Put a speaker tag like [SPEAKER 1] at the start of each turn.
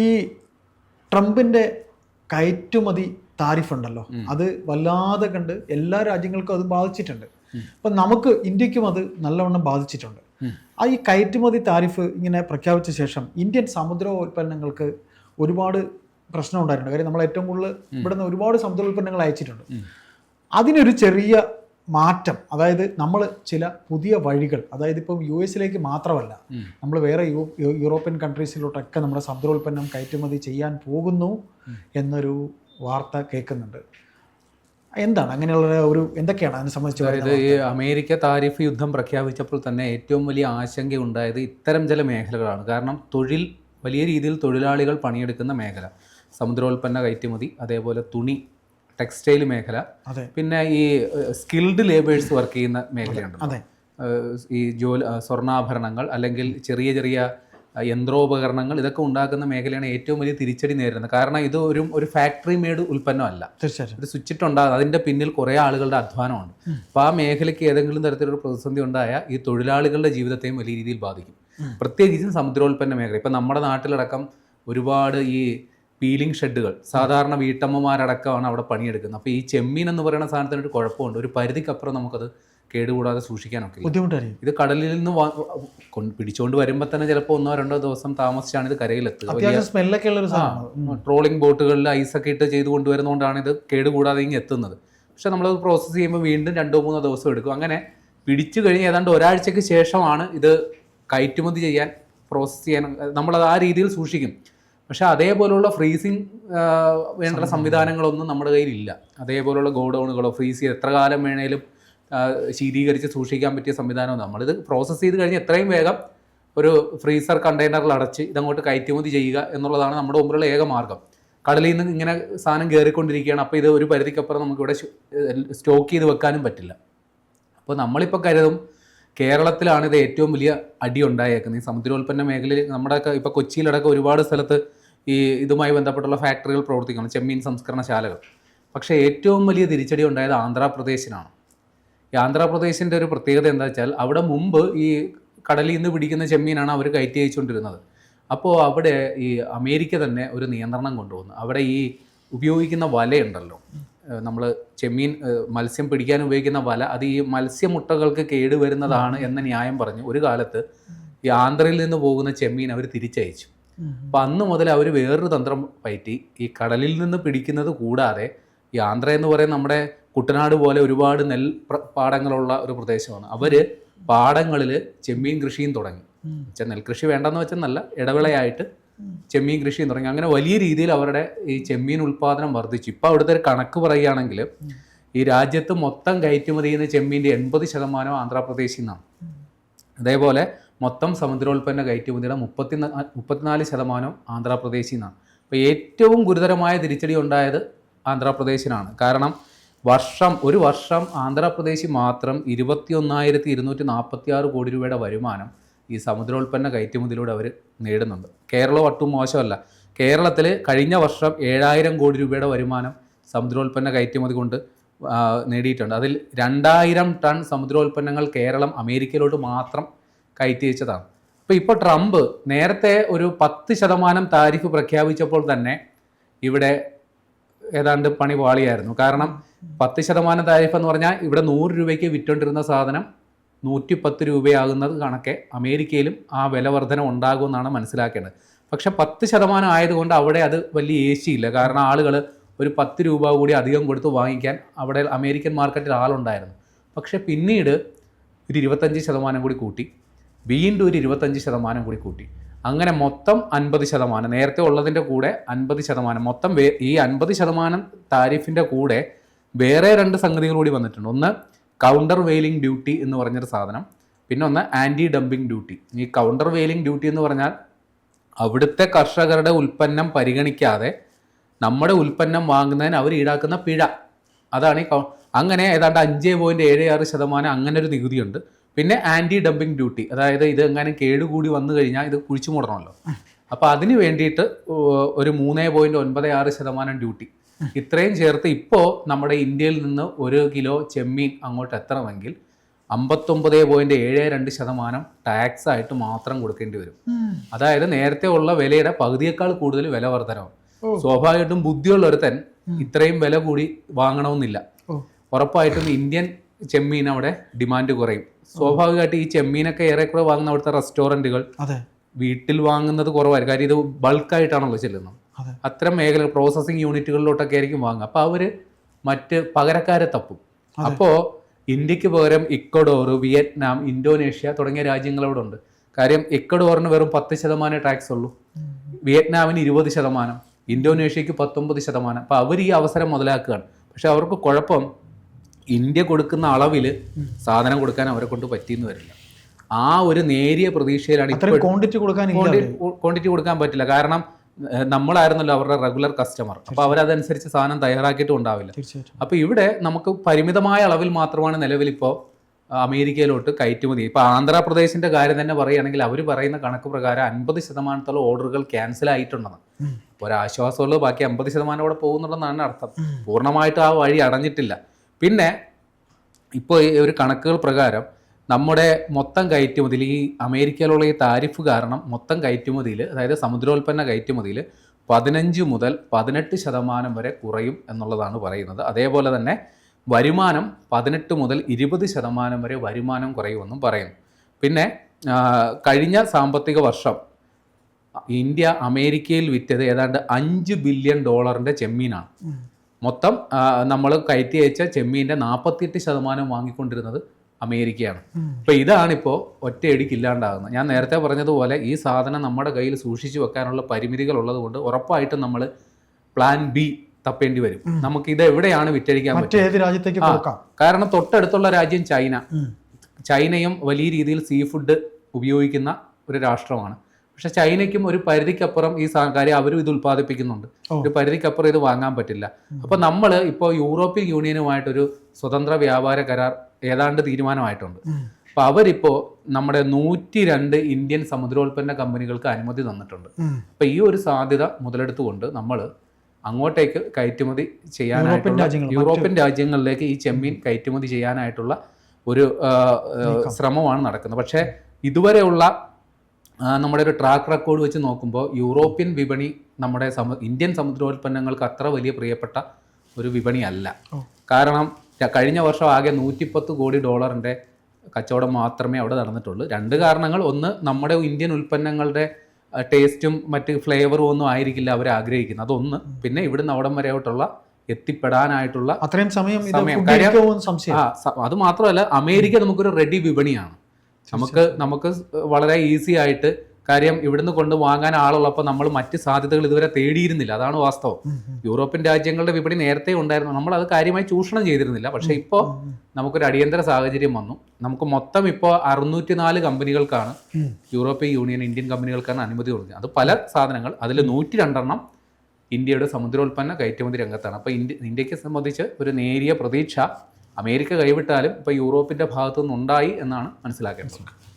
[SPEAKER 1] ഈ ട്രംപിന്റെ കയറ്റുമതി താരിഫ് ഉണ്ടല്ലോ അത് വല്ലാതെ കണ്ട് എല്ലാ രാജ്യങ്ങൾക്കും അത് ബാധിച്ചിട്ടുണ്ട്. അപ്പം നമുക്ക് ഇന്ത്യക്കും അത് നല്ലവണ്ണം ബാധിച്ചിട്ടുണ്ട്. ആ ഈ കയറ്റുമതി താരിഫ് ഇങ്ങനെ പ്രഖ്യാപിച്ച ശേഷം ഇന്ത്യൻ സമുദ്രോൽപ്പന്നങ്ങൾക്ക് ഒരുപാട് പ്രശ്നം ഉണ്ടായിട്ടുണ്ട് കാര്യം നമ്മൾ ഏറ്റവും കൂടുതൽ ഇവിടുന്ന് ഒരുപാട് സമുദ്രോൽപ്പന്നങ്ങൾ അയച്ചിട്ടുണ്ട്. അതിനൊരു ചെറിയ മാറ്റം. അതായത് നമ്മൾ ചില പുതിയ വഴികൾ അതായത് ഇപ്പം യു എസിലേക്ക് മാത്രമല്ല നമ്മൾ വേറെ യൂറോപ്യൻ കൺട്രീസിലോട്ടൊക്കെ നമ്മുടെ സമുദ്രോൽപ്പന്നം കയറ്റുമതി ചെയ്യാൻ പോകുന്നു എന്നൊരു വാർത്ത കേൾക്കുന്നുണ്ട്. എന്താണ് അങ്ങനെയുള്ള ഒരു എന്തൊക്കെയാണ് അതിനെ സംബന്ധിച്ച്
[SPEAKER 2] അതായത് ഈ അമേരിക്ക താരിഫ് യുദ്ധം പ്രഖ്യാപിച്ചപ്പോൾ തന്നെ ഏറ്റവും വലിയ ആശങ്ക ഉണ്ടായത് ഇത്തരം ചില മേഖലകളാണ്. കാരണം തൊഴിൽ വലിയ രീതിയിൽ തൊഴിലാളികൾ പണിയെടുക്കുന്ന മേഖല. സമുദ്രോൽപ്പന്ന കയറ്റുമതി അതേപോലെ തുണി ടെക്സ്റ്റൈൽ മേഖല. പിന്നെ ഈ സ്കിൽഡ് ലേബേഴ്സ് വർക്ക് ചെയ്യുന്ന മേഖലയുണ്ട്
[SPEAKER 1] അതെ.
[SPEAKER 2] ഈ ജോലി സ്വർണാഭരണങ്ങൾ അല്ലെങ്കിൽ ചെറിയ ചെറിയ യന്ത്രോപകരണങ്ങൾ ഇതൊക്കെ ഉണ്ടാക്കുന്ന മേഖലയാണ് ഏറ്റവും വലിയ തിരിച്ചടി നേരിടുന്നത്. കാരണം ഇത് ഒരു ഒരു ഫാക്ടറി മെയ്ഡ് ഉൽപ്പന്നമല്ല ഒരു സ്വിച്ചിട്ടുണ്ടാകുന്നത് ഉണ്ടാകും. അതിന്റെ പിന്നിൽ കുറേ ആളുകളുടെ അധ്വാനമുണ്ട്. അപ്പോൾ ആ മേഖലയ്ക്ക് ഏതെങ്കിലും തരത്തിലൊരു പ്രതിസന്ധി ഉണ്ടായ ഈ തൊഴിലാളികളുടെ ജീവിതത്തെയും വലിയ രീതിയിൽ ബാധിക്കും. പ്രത്യേകിച്ചും സമുദ്രോൽപ്പന്ന മേഖല. ഇപ്പം നമ്മുടെ നാട്ടിലടക്കം ഒരുപാട് ഈ പീലിംഗ് ഷെഡുകൾ. സാധാരണ വീട്ടമ്മമാരടക്കമാണ് അവിടെ പണിയെടുക്കുന്നത്. അപ്പോൾ ഈ ചെമ്മീൻ എന്ന് പറയുന്ന സാധനത്തിന് ഒരു കുഴപ്പമുണ്ട്. ഒരു പരിധിക്കപ്പുറം നമുക്കത് കേടുകൂടാതെ സൂക്ഷിക്കാനൊക്കെ.
[SPEAKER 1] ബുദ്ധിമുട്ടായിരിക്കും.
[SPEAKER 2] ഇത് കടലിൽ നിന്ന് പിടിച്ചുകൊണ്ട് വരുമ്പോൾ തന്നെ ചിലപ്പോൾ ഒന്നോ രണ്ടോ ദിവസം താമസിച്ചാണ് ഇത് കരയിലെത്തുക.
[SPEAKER 1] സ്മെല്ലൊക്കെ ഉള്ള ഒരു
[SPEAKER 2] ട്രോളിംഗ് ബോട്ടുകളിൽ ഐസൊക്കെ ഇട്ട് ചെയ്ത് കൊണ്ടുവരുന്നതുകൊണ്ടാണ് ഇത് കേടുകൂടാതെ ഇങ്ങനെ എത്തുന്നത്. പക്ഷെ നമ്മളത് പ്രോസസ്സ് ചെയ്യുമ്പോൾ വീണ്ടും രണ്ടോ മൂന്നോ ദിവസം എടുക്കും. അങ്ങനെ പിടിച്ചു കഴിഞ്ഞ് ഏതാണ്ട് ഒരാഴ്ചയ്ക്ക് ശേഷമാണ് ഇത് കയറ്റുമതി ചെയ്യാൻ പ്രോസസ്സ് ചെയ്യാൻ നമ്മളത് ആ രീതിയിൽ സൂക്ഷിക്കും. പക്ഷെ അതേപോലുള്ള ഫ്രീസിങ് വേണ്ട സംവിധാനങ്ങളൊന്നും നമ്മുടെ കയ്യിലില്ല. അതേപോലുള്ള ഗോഡൗണുകളോ ഫ്രീസ് ചെയ്ത് എത്ര കാലം വേണേലും ശീതീകരിച്ച് സൂക്ഷിക്കാൻ പറ്റിയ സംവിധാനം നമ്മളിത് പ്രോസസ്സ് ചെയ്ത് കഴിഞ്ഞ് എത്രയും വേഗം ഒരു ഫ്രീസർ കണ്ടെയ്നറിൽ അടച്ച് ഇതങ്ങോട്ട് കയറ്റുമതി ചെയ്യുക എന്നുള്ളതാണ് നമ്മുടെ മുമ്പിലുള്ള ഏക മാർഗം. കടലിൽ നിന്ന് ഇങ്ങനെ സാധനം കയറിക്കൊണ്ടിരിക്കുകയാണ് അപ്പോൾ ഇത് ഒരു പരിധിക്കപ്പുറം നമുക്കിവിടെ സ്റ്റോക്ക് ചെയ്ത് വെക്കാനും പറ്റില്ല. അപ്പോൾ നമ്മളിപ്പോൾ കരുതും കേരളത്തിലാണ് ഇത് ഏറ്റവും വലിയ അടി ഉണ്ടായേക്കുന്നത്. ഈ സമുദ്രോൽപ്പന്ന മേഖലയിൽ നമ്മുടെ ഇപ്പോൾ കൊച്ചിയിലടക്കം ഒരുപാട് സ്ഥലത്ത് ഈ ഇതുമായി ബന്ധപ്പെട്ടുള്ള ഫാക്ടറികൾ പ്രവർത്തിക്കണം ചെമ്മീൻ സംസ്കരണശാലകൾ. പക്ഷേ ഏറ്റവും വലിയ തിരിച്ചടി ഉണ്ടായത് ആന്ധ്രാപ്രദേശിനാണ്. ഈ ആന്ധ്രാപ്രദേശിന്റെ ഒരു പ്രത്യേകത എന്താ വെച്ചാൽ അവിടെ മുമ്പ് ഈ കടലിൽ നിന്ന് പിടിക്കുന്ന ചെമ്മീനാണ് അവർ കയറ്റി അയച്ചുകൊണ്ടിരുന്നത്. അപ്പോൾ അവിടെ ഈ അമേരിക്ക തന്നെ ഒരു നിയന്ത്രണം കൊണ്ടുവന്നു. അവിടെ ഈ ഉപയോഗിക്കുന്ന വലയുണ്ടല്ലോ. നമ്മൾ ചെമ്മീൻ മത്സ്യം പിടിക്കാൻ ഉപയോഗിക്കുന്ന വല അത് ഈ മത്സ്യമുട്ടകൾക്ക് കേടുവരുന്നതാണ് എന്ന ന്യായം പറഞ്ഞു ഒരു കാലത്ത് ഈ ആന്ധ്രയിൽ നിന്ന് പോകുന്ന ചെമ്മീൻ അവർ തിരിച്ചയച്ചു. അപ്പം അന്ന് മുതൽ അവർ വേറൊരു തന്ത്രം പയറ്റി. ഈ കടലിൽ നിന്ന് പിടിക്കുന്നത് കൂടാതെ ഈ ആന്ധ്ര എന്ന് പറയുന്ന നമ്മുടെ കുട്ടനാട് പോലെ ഒരുപാട് നെൽ പാടങ്ങളുള്ള ഒരു പ്രദേശമാണ്. അവർ പാടങ്ങളിൽ ചെമ്മീൻ കൃഷിയും തുടങ്ങി. വെച്ചാൽ നെൽകൃഷി വേണ്ടെന്ന് വെച്ചെന്നല്ല ഇടവിളയായിട്ട് ചെമ്മീൻ കൃഷിയും തുടങ്ങി. അങ്ങനെ വലിയ രീതിയിൽ അവരുടെ ഈ ചെമ്മീൻ ഉൽപ്പാദനം വർദ്ധിച്ചു. ഇപ്പോൾ അവിടുത്തെ ഒരു കണക്ക് പറയുകയാണെങ്കിൽ ഈ രാജ്യത്ത് മൊത്തം കയറ്റുമതി ചെയ്യുന്ന ചെമ്മീന്റെ എൺപത് ശതമാനം ആന്ധ്രാപ്രദേശിൽ നിന്നാണ്. അതേപോലെ മൊത്തം സമുദ്രോൽപ്പന്ന കയറ്റുമതിയുടെ മുപ്പത്തി മുപ്പത്തിനാല് ശതമാനം ആന്ധ്രാപ്രദേശിൽ നിന്നാണ് അപ്പോൾ ഏറ്റവും ഗുരുതരമായ തിരിച്ചടി ഉണ്ടായത് ആന്ധ്രാപ്രദേശിനാണ്. കാരണം വർഷം ഒരു വർഷം ആന്ധ്രാപ്രദേശിൽ മാത്രം ഇരുപത്തി ഒന്നായിരത്തി ഇരുന്നൂറ്റി നാൽപ്പത്തി ആറ് കോടി രൂപയുടെ വരുമാനം ഈ സമുദ്രോൽപ്പന്ന കയറ്റുമതിയിലൂടെ അവർ നേടുന്നുണ്ട്. കേരളം ഒട്ടും മോശമല്ല. കേരളത്തിൽ കഴിഞ്ഞ വർഷം ഏഴായിരം കോടി രൂപയുടെ വരുമാനം സമുദ്രോൽപ്പന്ന കയറ്റുമതി കൊണ്ട് നേടിയിട്ടുണ്ട്. അതിൽ രണ്ടായിരം ടൺ സമുദ്രോൽപ്പന്നങ്ങൾ കേരളം അമേരിക്കയിലോട്ട് മാത്രം കയറ്റി അയച്ചതാണ് അപ്പോൾ ഇപ്പോൾ ട്രംപ് നേരത്തെ ഒരു പത്ത് ശതമാനം താരിഫ് പ്രഖ്യാപിച്ചപ്പോൾ തന്നെ ഇവിടെ ഏതാണ്ട് പണി പാളിയായിരുന്നു. കാരണം പത്ത് ശതമാനം താരിഫ് എന്ന് പറഞ്ഞാൽ ഇവിടെ നൂറ് രൂപയ്ക്ക് വിറ്റോണ്ടിരുന്ന സാധനം നൂറ്റി പത്ത് രൂപയാകുന്നത് കണക്കെ അമേരിക്കയിലും ആ വില വർധന ഉണ്ടാകുമെന്നാണ് മനസ്സിലാക്കേണ്ടത്. പക്ഷെ പത്ത് ശതമാനം ആയതുകൊണ്ട് അവിടെ അത് വലിയ ഏശിയില്ല. കാരണം ആളുകൾ ഒരു പത്ത് രൂപ കൂടി അധികം കൊടുത്ത് വാങ്ങിക്കാൻ അവിടെ അമേരിക്കൻ മാർക്കറ്റിൽ ആളുണ്ടായിരുന്നു. പക്ഷെ പിന്നീട് ഒരു ഇരുപത്തഞ്ച് ശതമാനം കൂടി കൂട്ടി. വീണ്ടും ഒരു ഇരുപത്തഞ്ച് ശതമാനം കൂടി കൂട്ടി. അങ്ങനെ മൊത്തം അൻപത് ശതമാനം നേരത്തെ ഉള്ളതിന്റെ കൂടെ അൻപത് ശതമാനം. മൊത്തം ഈ അൻപത് ശതമാനം താരിഫിന്റെ കൂടെ വേറെ രണ്ട് സംഗതികൾ കൂടി വന്നിട്ടുണ്ട്. ഒന്ന് കൗണ്ടർ വെയിലിംഗ് ഡ്യൂട്ടി എന്ന് പറഞ്ഞൊരു സാധനം. പിന്നെ ഒന്ന് ആന്റി ഡംപിംഗ് ഡ്യൂട്ടി ഈ കൗണ്ടർ വെയിലിംഗ് ഡ്യൂട്ടി എന്ന് പറഞ്ഞാൽ അവിടുത്തെ കർഷകരുടെ ഉൽപ്പന്നം പരിഗണിക്കാതെ നമ്മുടെ ഉൽപ്പന്നം വാങ്ങുന്നതിന് അവർ ഈടാക്കുന്ന പിഴ. അതാണ് ഈ അങ്ങനെ ഏതാണ്ട് അഞ്ച് പോയിന്റ് ഏഴ് ആറ് ശതമാനം അങ്ങനെ ഒരു നികുതിയുണ്ട്. പിന്നെ ആന്റി ഡംപിങ് ഡ്യൂട്ടി അതായത് ഇത് എങ്ങനെ കേടുകൂടി വന്നു കഴിഞ്ഞാൽ ഇത് കുഴിച്ചു മൂടണമല്ലോ. അപ്പോൾ അതിന് വേണ്ടിയിട്ട് ഒരു മൂന്ന് പോയിന്റ് ഒൻപത് ആറ് ശതമാനം ഡ്യൂട്ടി ഇത്രയും ചേർത്ത് ഇപ്പോൾ നമ്മുടെ ഇന്ത്യയിൽ നിന്ന് ഒരു കിലോ ചെമ്മീൻ അങ്ങോട്ട് എത്തണമെങ്കിൽ അമ്പത്തൊമ്പത് പോയിന്റ് ഏഴ് രണ്ട് ശതമാനം ടാക്സ് ആയിട്ട് മാത്രം കൊടുക്കേണ്ടി വരും. അതായത് നേരത്തെ ഉള്ള വിലയുടെ പകുതിയേക്കാൾ കൂടുതൽ വില വർധനവും. സ്വാഭാവികമായിട്ടും ബുദ്ധിയുള്ള ഒരുത്തൻ ഇത്രയും വില കൂടി വാങ്ങണമെന്നില്ല. ഉറപ്പായിട്ടും ഇന്ത്യൻ ചെമ്മീൻ അവിടെ ഡിമാൻഡ് കുറയും. സ്വാഭാവികമായിട്ട് ഈ ചെമ്മീനൊക്കെ ഏറെക്കുറെ വാങ്ങുന്ന അവിടുത്തെ
[SPEAKER 1] റെസ്റ്റോറന്റുകൾ
[SPEAKER 2] വീട്ടിൽ വാങ്ങുന്നത് കുറവായിരിക്കും. കാര്യം ഇത് ബൾക്കായിട്ടാണല്ലോ ചെല്ലുന്നത്.
[SPEAKER 1] അതെ.
[SPEAKER 2] അത്തരം മേഖല പ്രോസസ്സിങ് യൂണിറ്റുകളിലോട്ടൊക്കെ ആയിരിക്കും വാങ്ങുക. അപ്പോൾ അവർ മറ്റ് പകരക്കാരെ തപ്പും. അപ്പോൾ ഇന്ത്യയ്ക്ക് പകരം ഇക്വഡോർ വിയറ്റ്നാം ഇന്തോനേഷ്യ തുടങ്ങിയ രാജ്യങ്ങൾ അവിടെ ഉണ്ട്. കാര്യം ഇക്വഡോറിന് വെറും പത്ത് ശതമാനം ടാക്സ് ഉള്ളൂ. വിയറ്റ്നാമിന് ഇരുപത് ശതമാനം ഇന്തോനേഷ്യക്ക് പത്തൊമ്പത് ശതമാനം. അപ്പോൾ അവർ ഈ അവസരം മുതലാക്കുകയാണ്. പക്ഷെ അവർക്ക് കുഴപ്പം ഇന്ത്യ കൊടുക്കുന്ന അളവിൽ സാധനം കൊടുക്കാൻ അവരെ കൊണ്ട് പറ്റിയെന്ന് വരില്ല. ആ ഒരു നേരിയ പ്രതീക്ഷയിലാണ് ഇപ്പോൾ
[SPEAKER 1] ക്വാണ്ടിറ്റി കൊടുക്കാൻ
[SPEAKER 2] ക്വാണ്ടിറ്റി കൊടുക്കാൻ പറ്റില്ല. കാരണം നമ്മളായിരുന്നല്ലോ അവരുടെ റെഗുലർ കസ്റ്റമർ അപ്പോൾ അവരതനുസരിച്ച് സാധനം തയ്യാറാക്കിയിട്ടും ഉണ്ടാവില്ല. അപ്പോൾ ഇവിടെ നമുക്ക് പരിമിതമായ അളവിൽ മാത്രമാണ് നിലവിൽ ഇപ്പോൾ അമേരിക്കയിലോട്ട് കയറ്റുമതി. ഇപ്പോൾ ആന്ധ്രാപ്രദേശിന്റെ കാര്യം തന്നെ പറയുകയാണെങ്കിൽ അവർ പറയുന്ന കണക്ക് പ്രകാരം അൻപത് ശതമാനത്തോളം ഓർഡറുകൾ ക്യാൻസൽ ആയിട്ടുണ്ടെന്ന്.
[SPEAKER 1] ഉം.
[SPEAKER 2] അപ്പോൾ ഒരാശ്വാസമുള്ളത് ബാക്കി അമ്പത് ശതമാനം അവിടെ പോകുന്നുണ്ടെന്നാണ് അർത്ഥം. പൂർണമായിട്ട് ആ വഴി അടഞ്ഞിട്ടില്ല. പിന്നെ ഇപ്പോൾ ഒരു കണക്കുകൾ പ്രകാരം നമ്മുടെ മൊത്തം കയറ്റുമതിയിൽ ഈ അമേരിക്കയിലുള്ള ഈ താരിഫ് കാരണം മൊത്തം കയറ്റുമതിയിൽ അതായത് സമുദ്രോൽപ്പന്ന കയറ്റുമതിയിൽ പതിനഞ്ച് മുതൽ പതിനെട്ട് ശതമാനം വരെ കുറയും എന്നുള്ളതാണ് പറയുന്നത്. അതേപോലെ തന്നെ വരുമാനം പതിനെട്ട് മുതൽ ഇരുപത് ശതമാനം വരെ വരുമാനം കുറയുമെന്നും പറയുന്നു. പിന്നെ കഴിഞ്ഞ സാമ്പത്തിക വർഷം ഇന്ത്യ അമേരിക്കയിൽ വിറ്റത് ഏതാണ്ട് അഞ്ച് ബില്യൺ ഡോളറിന്റെ ചെമ്മീനാണ്. മൊത്തം നമ്മൾ കയറ്റി അയച്ച ചെമ്മീന്റെ നാൽപ്പത്തിയെട്ട് ശതമാനം വാങ്ങിക്കൊണ്ടിരുന്നത് അമേരിക്കയാണ്. അപ്പോൾ ഇതാണിപ്പോൾ ഒറ്റയടിക്ക് ഇല്ലാണ്ടാകുന്നത് ഞാൻ നേരത്തെ പറഞ്ഞതുപോലെ ഈ സാധനം നമ്മുടെ കയ്യിൽ സൂക്ഷിച്ചു വെക്കാനുള്ള പരിമിതികൾ ഉള്ളതുകൊണ്ട് ഉറപ്പായിട്ടും നമ്മൾ പ്ലാൻ ബി തപ്പേണ്ടി വരും. നമുക്ക് ഇത് എവിടെയാണ് വിറ്റഴിക്കാൻ
[SPEAKER 1] പറ്റും
[SPEAKER 2] കാരണം തൊട്ടടുത്തുള്ള രാജ്യം ചൈന. ചൈനയും വലിയ രീതിയിൽ സീ ഫുഡ് ഉപയോഗിക്കുന്ന ഒരു രാഷ്ട്രമാണ്. പക്ഷെ ചൈനയ്ക്കും ഒരു പരിധിക്കപ്പുറം ഈ കാര്യം അവരും ഇത് ഉൽപ്പാദിപ്പിക്കുന്നുണ്ട്.
[SPEAKER 1] ഓ.
[SPEAKER 2] ഒരു പരിധിക്കപ്പുറം ഇത് വാങ്ങാൻ പറ്റില്ല. അപ്പൊ നമ്മൾ ഇപ്പോൾ യൂറോപ്യൻ യൂണിയനുമായിട്ടൊരു സ്വതന്ത്ര വ്യാപാര കരാർ ഏതാണ്ട് തീരുമാനമായിട്ടുണ്ട്.
[SPEAKER 1] അപ്പോൾ
[SPEAKER 2] അപ്പൊ അവരിപ്പോ നമ്മുടെ നൂറ്റി രണ്ട് ഇന്ത്യൻ സമുദ്രോൽപ്പന്ന കമ്പനികൾക്ക് അനുമതി തന്നിട്ടുണ്ട്.
[SPEAKER 1] അപ്പോൾ
[SPEAKER 2] അപ്പൊ ഈ ഒരു സാധ്യത മുതലെടുത്തുകൊണ്ട് നമ്മൾ അങ്ങോട്ടേക്ക് കയറ്റുമതി
[SPEAKER 1] ചെയ്യാൻ
[SPEAKER 2] ചെയ്യാനായിട്ടുള്ള യൂറോപ്യൻ രാജ്യങ്ങളിലേക്ക് ഈ ചെമ്മീൻ കയറ്റുമതി ചെയ്യാനായിട്ടുള്ള ഒരു ശ്രമമാണ് നടക്കുന്നത്. പക്ഷേ ഇതുവരെയുള്ള നമ്മുടെ ഒരു ട്രാക്ക് റെക്കോർഡ് വെച്ച് നോക്കുമ്പോൾ യൂറോപ്യൻ വിപണി നമ്മുടെ സമ ഇന്ത്യൻ സമുദ്രോൽപ്പന്നങ്ങൾക്ക് അത്ര വലിയ പ്രിയപ്പെട്ട ഒരു വിപണിയല്ല. കാരണം കഴിഞ്ഞ വർഷം ആകെ നൂറ്റിപ്പത്ത് കോടി ഡോളറിന്റെ കച്ചവടം മാത്രമേ അവിടെ നടന്നിട്ടുള്ളൂ. രണ്ട് കാരണങ്ങൾ. ഒന്ന് നമ്മുടെ ഇന്ത്യൻ ഉൽപ്പന്നങ്ങളുടെ ടേസ്റ്റും മറ്റ് ഫ്ലേവറും ഒന്നും ആയിരിക്കില്ല അവർ ആഗ്രഹിക്കുന്നത്. അതൊന്ന് പിന്നെ ഇവിടുന്ന് അവിടം വരെയായിട്ടുള്ള എത്തിപ്പെടാനായിട്ടുള്ള
[SPEAKER 1] അത്രയും സമയം
[SPEAKER 2] അത് മാത്രമല്ല അമേരിക്ക നമുക്കൊരു റെഡി വിപണിയാണ്. നമുക്ക് നമുക്ക് വളരെ ഈസി ആയിട്ട് കാര്യം ഇവിടുന്ന് കൊണ്ട് വാങ്ങാൻ ആളുള്ളപ്പോൾ നമ്മൾ മറ്റ് സാധ്യതകൾ ഇതുവരെ തേടിയിരുന്നില്ല. അതാണ് വാസ്തവം. യൂറോപ്യൻ രാജ്യങ്ങളുടെ വിപണി നേരത്തെ ഉണ്ടായിരുന്നു. നമ്മൾ അത് കാര്യമായി ചൂഷണം ചെയ്തിരുന്നില്ല. പക്ഷേ ഇപ്പോൾ നമുക്കൊരു അടിയന്തര സാഹചര്യം വന്നു. നമുക്ക് മൊത്തം ഇപ്പോൾ അറുന്നൂറ്റി നാല് കമ്പനികൾക്കാണ് യൂറോപ്യൻ യൂണിയൻ ഇന്ത്യൻ കമ്പനികൾക്കാണ് അനുമതി കൊടുക്കുന്നത് അത് പല സാധനങ്ങൾ. അതിൽ നൂറ്റി രണ്ടെണ്ണം ഇന്ത്യയുടെ സമുദ്രോൽപ്പന്ന കയറ്റുമതി രംഗത്താണ്. അപ്പോൾ ഇന്ത്യ ഇന്ത്യയ്ക്ക് സംബന്ധിച്ച് ഒരു നേരിയ പ്രതീക്ഷ അമേരിക്ക കൈവിട്ടാലും ഇപ്പോൾ യൂറോപ്പിന്റെ ഭാഗത്തു നിന്നുണ്ടായി എന്നാണ് മനസ്സിലാക്കേണ്ടത്.